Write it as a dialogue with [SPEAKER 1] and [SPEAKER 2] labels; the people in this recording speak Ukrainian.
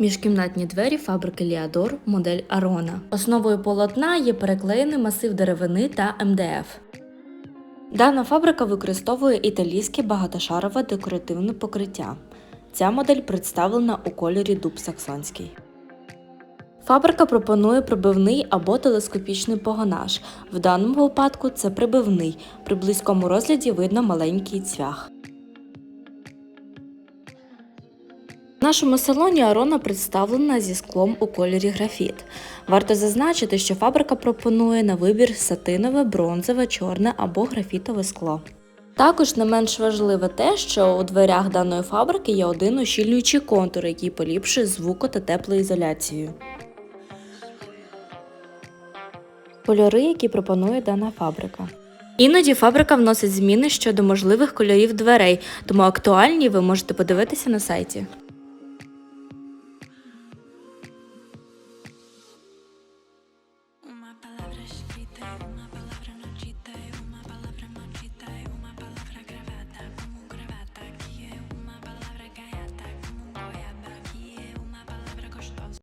[SPEAKER 1] Міжкімнатні двері фабрики Ліадор, модель Арона. Основою полотна є переклеєний масив деревини та МДФ. Дана фабрика використовує італійське багатошарове декоративне покриття. Ця модель представлена у кольорі дуб саксонський. Фабрика пропонує прибивний або телескопічний погонаж. В даному випадку це прибивний. При близькому розгляді видно маленький цвях. В нашому салоні Арона представлена зі склом у кольорі графіт. Варто зазначити, що фабрика пропонує на вибір сатинове, бронзове, чорне або графітове скло. Також не менш важливе те, що у дверях даної фабрики є один ущільнюючий контур, який поліпшує звуко та теплоізоляцію. Кольори, які пропонує дана фабрика. Іноді фабрика вносить зміни щодо можливих кольорів дверей, тому актуальні ви можете подивитися на сайті.
[SPEAKER 2] my palate.